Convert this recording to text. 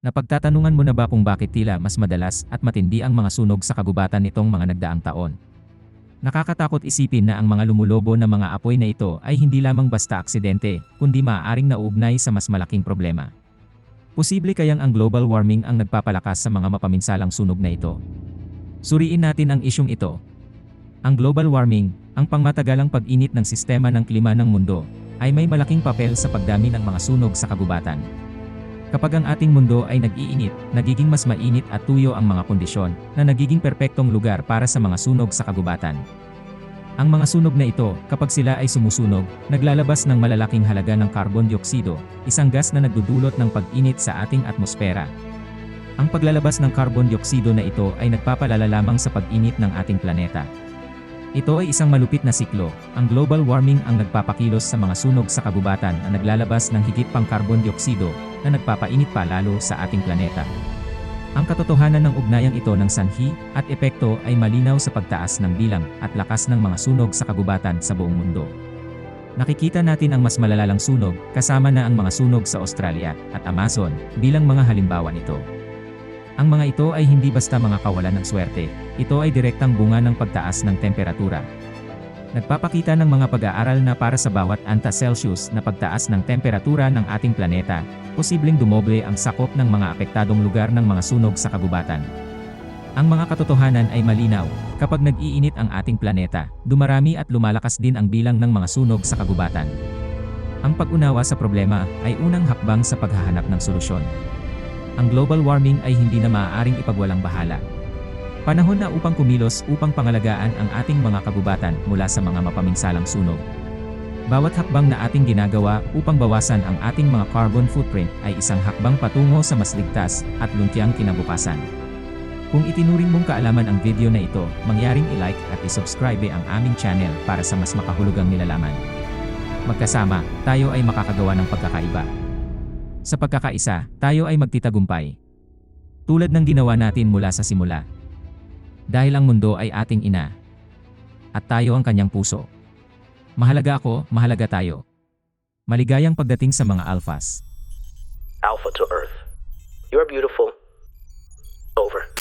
Napagtatanungan mo na ba kung bakit tila mas madalas at matindi ang mga sunog sa kagubatan nitong mga nagdaang taon? Nakakatakot isipin na ang mga lumulobo na mga apoy na ito ay hindi lamang basta aksidente, kundi maaaring nauugnay sa mas malaking problema. Posible kayang ang global warming ang nagpapalakas sa mga mapaminsalang sunog na ito. Suriin natin ang isyong ito. Ang global warming, ang pangmatagalang pag-init ng sistema ng klima ng mundo, ay may malaking papel sa pagdami ng mga sunog sa kagubatan. Kapag ang ating mundo ay nag-iinit, nagiging mas mainit at tuyo ang mga kondisyon na nagiging perpektong lugar para sa mga sunog sa kagubatan. Ang mga sunog na ito, kapag sila ay sumusunog, naglalabas ng malalaking halaga ng carbon dioksido, isang gas na nagdudulot ng pag-init sa ating atmosfera. Ang paglalabas ng carbon dioksido na ito ay nagpapalala lamang sa pag-init ng ating planeta. Ito ay isang malupit na siklo, ang global warming ang nagpapakilos sa mga sunog sa kagubatan na naglalabas ng higit pang carbon dioksido na nagpapainit pa lalo sa ating planeta. Ang katotohanan ng ugnayang ito ng sanhi at epekto ay malinaw sa pagtaas ng bilang at lakas ng mga sunog sa kagubatan sa buong mundo. Nakikita natin ang mas malalalang sunog kasama na ang mga sunog sa Australia at Amazon bilang mga halimbawa nito. Ang mga ito ay hindi basta mga kawalan ng swerte, ito ay direktang bunga ng pagtaas ng temperatura. Nagpapakita ng mga pag-aaral na para sa bawat anta Celsius na pagtaas ng temperatura ng ating planeta, posibleng dumoble ang sakop ng mga apektadong lugar ng mga sunog sa kagubatan. Ang mga katotohanan ay malinaw, kapag nag-iinit ang ating planeta, dumarami at lumalakas din ang bilang ng mga sunog sa kagubatan. Ang pag-unawa sa problema ay unang hakbang sa paghahanap ng solusyon. Ang global warming ay hindi na maaaring ipagwalang bahala. Panahon na upang kumilos upang pangalagaan ang ating mga kagubatan mula sa mga mapaminsalang sunog. Bawat hakbang na ating ginagawa upang bawasan ang ating mga carbon footprint ay isang hakbang patungo sa mas ligtas at luntiang kinabukasan. Kung itinuring mong kaalaman ang video na ito, mangyaring i-like at i-subscribe ang aming channel para sa mas makahulugang nilalaman. Magkasama, tayo ay makakagawa ng pagkakaiba. Sa pagkakaisa, tayo ay magtitagumpay. Tulad ng ginawa natin mula sa simula. Dahil ang mundo ay ating ina. At tayo ang kanyang puso. Mahalaga ako, mahalaga tayo. Maligayang pagdating sa mga alphas. Alpha to Earth. You're beautiful. Over.